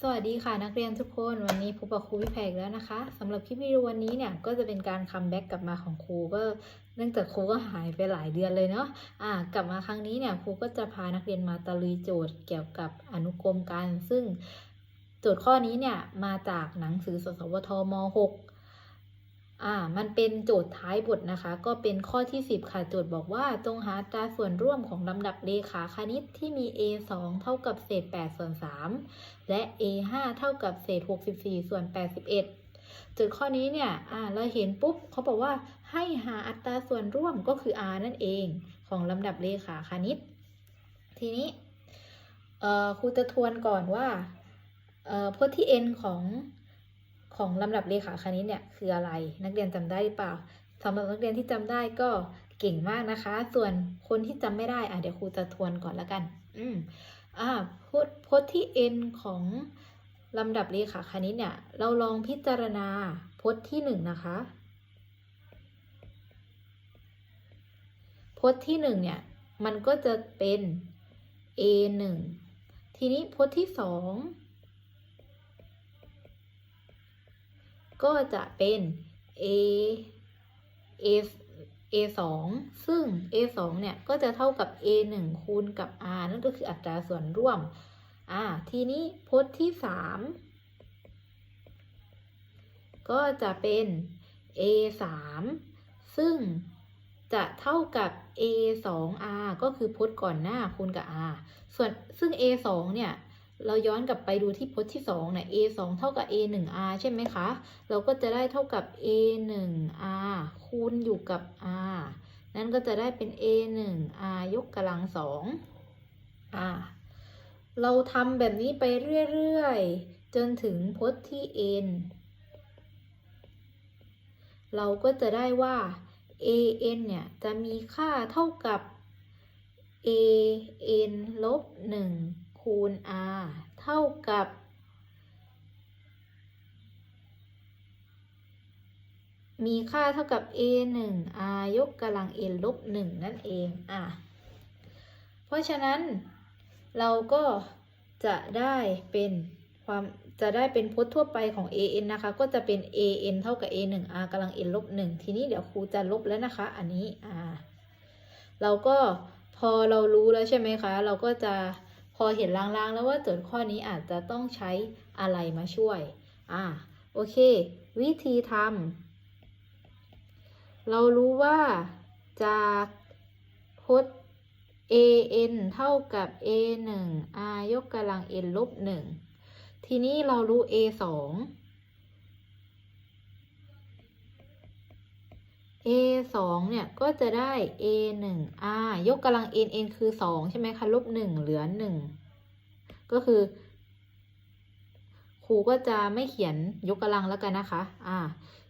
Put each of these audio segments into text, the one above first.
สวัสดีค่ะนักเรียนทุกคนวันนี้พบกับครูพี่แพกแล้วนะคะสำหรับคลิปวิดีโอวันนี้เนี่ยก็จะเป็นการคัมแบ็กกลับมาของครูก็เนื่องจากครูก็หายไปหลายเดือนเลยเนาะอ่ากลับมาครั้งนี้เนี่ยครูก็จะพานักเรียนมาตะลุยโจทย์เกี่ยวกับอนุกรมการ ซึ่งโจทย์ข้อนี้เนี่ยมาจากหนังสือสสวทม .6 อ่า มันเป็นโจทย์ท้ายบทนะคะ ก็เป็นข้อที่ 10 ค่ะ โจทย์บอกว่าจงหาอัตราส่วนร่วมของลำดับเลขาคณิตที่มี a 2เท่ากับเศษ 8 ส่วน 3 และ a 5เท่ากับเศษ 64 ส่วน 81 โจทย์ข้อนี้เนี่ย อ่า เราเห็นปุ๊บเขาบอกว่าให้หาอัตราส่วนร่วมก็คือ r นั่นเองของลำดับเลขาคณิต ทีนี้ เอ่อ ครูจะทวนก่อนว่า เอ่อพจน์ที่ n ของ ของลำดับเลขาคณิตเนี่ยคืออะไร นักเรียนจำได้หรือเปล่า สำหรับนักเรียนที่จำได้ก็เก่งมากนะคะ ส่วนคนที่จำไม่ได้อ่าเดี๋ยวครูจะทวนก่อนละกัน อืมอ่าพจน์พจน์ที่ n ของลำดับเลขาคณิตเนี่ย เราลองพิจารณาพจน์ที่หนึ่งนะคะ พจน์ที่หนึ่งเนี่ย มันก็จะเป็น a 1ทีนี้พจน์ที่สอง ก็จะเป็น a a a 2ซึ่ง a 2เนี่ย ก็จะเท่ากับ a 1คูณกับ r นั่นก็คืออัตราส่วนร่วม อ่า ทีนี้พจน์ที่ 3 ก็จะเป็น a 3ซึ่งจะเท่ากับ a 2 r ก็คือพจน์ก่อนหน้าคูณกับ r ส่วนซึ่ง a 2เนี่ย เราย้อนกลับไปดูที่พจน์ที่2เนี่ย a 2เท่ากับ a 1 r ใช่ไหมคะ เราก็จะได้เท่ากับ a 1 r คูณอยู่กับ r นั่นก็จะได้เป็น a 1 r ยกกำลังสองเราทำแบบนี้ไปเรื่อยๆ จนถึงพจน์ที่ n เราก็จะได้ว่า a n เนี่ย จะมีค่าเท่ากับ a n ลบ1 คูณ r เท่ากับ มีค่าเท่ากับ a 1 r ยกกำลัง n ลบ 1 นั่นเองอะเพราะฉะนั้นเราก็จะได้เป็นความจะได้เป็นพจน์ทั่วไปของ a n นะคะ ก็จะเป็น a n เท่ากับ a 1 r กำลัง n ลบ 1 ทีนี้เดี๋ยวครูจะลบแล้วนะคะ อันนี้อ่าเราก็พอเรารู้แล้วใช่ไหมคะ เราก็จะ พอเห็นลางๆแล้วว่าโจทย์ข้อนี้อาจจะต้องใช้อะไรมาช่วย อ่า โอเค วิธีทำ เรารู้ว่าจากพจน์ a n เท่ากับ a 1 r ยกกำลัง n ลบ1ทีนี้เรารู้ a 2 a 2 เนี่ย ก็จะได้ a 1 r ยกกำลัง n n คือ 2 ใช่ไหมคะ ลบ 1 เหลือ 1 ก็คือ ครูก็จะไม่เขียนยกกำลังแล้วกันนะคะ อ่า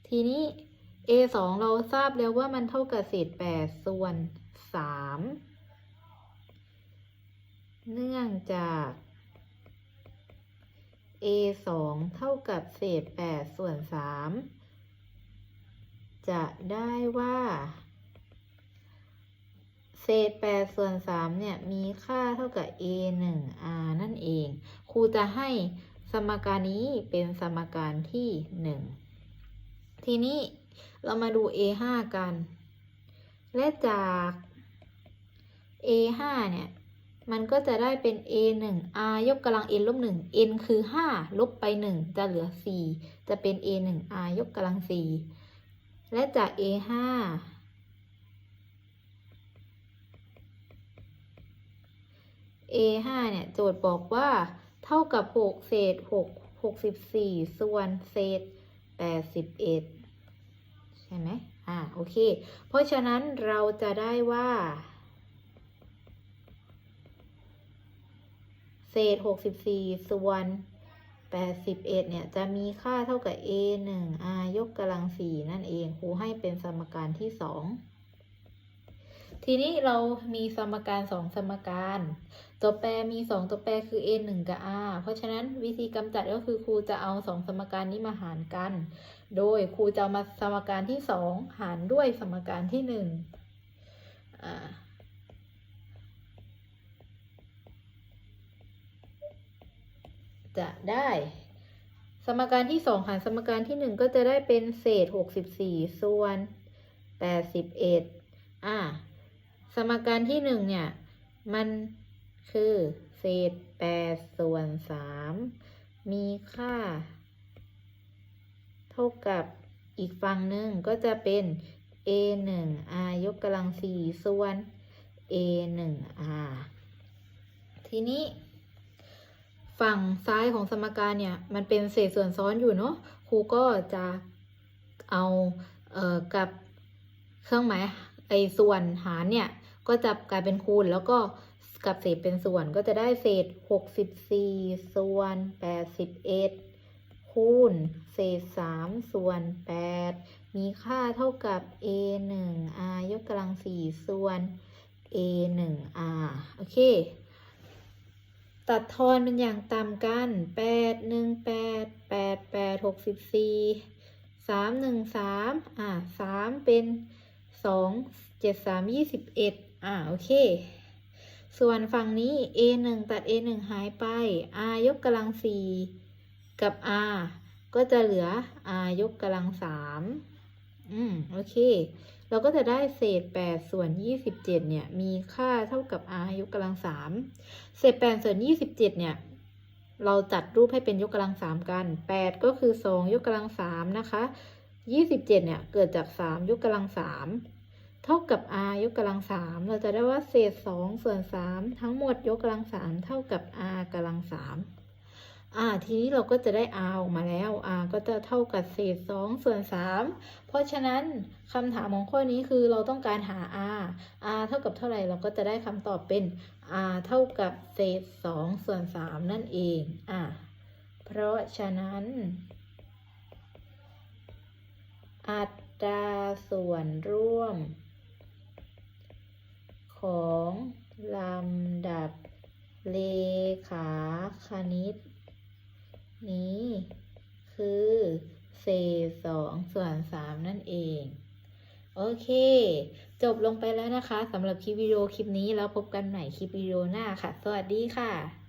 ทีนี้ a 2เราทราบแล้วว่ามันเท่ากับเศษ8ส่วน 3 เนื่องจาก a 2เท่ากับเศษ8ส่วน 3 จะได้ว่า เศษ8ส่วน3เนี่ย มีค่าเท่ากับ a 1 r นั่นเอง ครูจะให้สมการนี้เป็นสมการที่1ทีนี้เรามาดู a 5กัน และจาก a 5เนี่ย มันก็จะได้เป็น a 1 r ยกกำลัง n ลบ1 n คือ 5 ลบไป 1 จะเหลือ 4 จะเป็น a 1 r ยกกำลัง 4 และจาก a 5 a 5 เนี่ยโจทย์บอกว่าเท่ากับ 6 เศษ 6 64 ส่วนเศษ 81 ใช่ไหมอ่าโอเค เพราะฉะนั้นเราจะได้ว่า เศษ 64 ส่วน 81 เนี่ย จะมีค่าเท่ากับ a 1 r ยกกำลัง 4 นั่นเองครูให้เป็นสมการที่ 2 ทีนี้เรามีสมการ 2 สมการ ตัวแปรมี 2 ตัวแปรคือ a 1 กับ r เพราะฉะนั้นวิธีกำจัดก็คือครูจะเอา 2 สมการนี้มาหารกัน โดยครูจะมาสมการที่ 2 หารด้วยสมการที่1อ่า จะได้ สมการที่สองหารสมการที่หนึ่งก็จะได้เป็นเศษหกสิบสี่ส่วนแปดสิบเอ็ดอ่า สมการที่หนึ่งเนี่ย มันคือเศษแปดส่วนสามมีค่า เท่ากับอีกฝั่งหนึ่งก็จะเป็น a 1 r ยกกำลังสี่ส่วน a 1 r ทีนี้ ฝั่งซ้ายของสมการเนี่ยมันเป็นเศษส่วนซ้อนอยู่เนาะครูก็จะเอาเอ่อกับเครื่องหมายไอ้ส่วนหารเนี่ยก็จะกลายเป็นคูณ แล้วก็กับเศษเป็นส่วนก็จะได้เศษ 64 ส่วน 81 คูณ เศษ 3 ส่วน 8 มีค่าเท่ากับ a 1 r ยกกำลัง 4 ส่วน a 1 r โอเค ตัดทอนเป็นอย่างต่ำกัน 8 1 8 8 8 64 3 1 3 อ่า 3 เป็น 2 7 3 21 อ่า โอเค ส่วนฝั่งนี้ a 1ตัด a 1หายไป r ยกกำลัง 4 กับ r ก็จะเหลือ r ยกกำลัง 3 อืม โอเค เราก็จะได้เศษ 8 ส่วน 27 เนี่ย มีค่าเท่ากับ r ยกกำลัง3เศษ 8 ส่วน 27 เนี่ย เราจัดรูปให้เป็นยกกำลัง3กัน 8 ก็คือ 2 ยกกำลัง3นะคะ 27 เนี่ย เกิดจาก 3 ยกกำลัง3เท่ากับ r ยกกำลัง3เราจะได้ว่าเศษ 2 ส่วน 3 ทั้งหมดยกกำลัง3เท่ากับ r กำลัง3 อ่าทีนี้เราก็จะได้ r ออกมาแล้ว r ก็จะเท่ากับเศษ2ส่วน3เพราะฉะนั้นคำถามของข้อนี้คือเราต้องการหา r r เท่ากับเท่าไหร่เราก็จะได้คำตอบเป็น r เท่ากับเศษ2ส่วน3นั่นเองอ่าเพราะฉะนั้น อัตราส่วนร่วม ของลำดับเลขาคณิต นี้ คือเศษสองส่วนสามนั่นเอง โอเค จบลงไปแล้วนะคะสำหรับคลิปวิดีโอคลิปนี้แล้วพบกันใหม่คลิปวิดีโอหน้าค่ะ สวัสดีค่ะ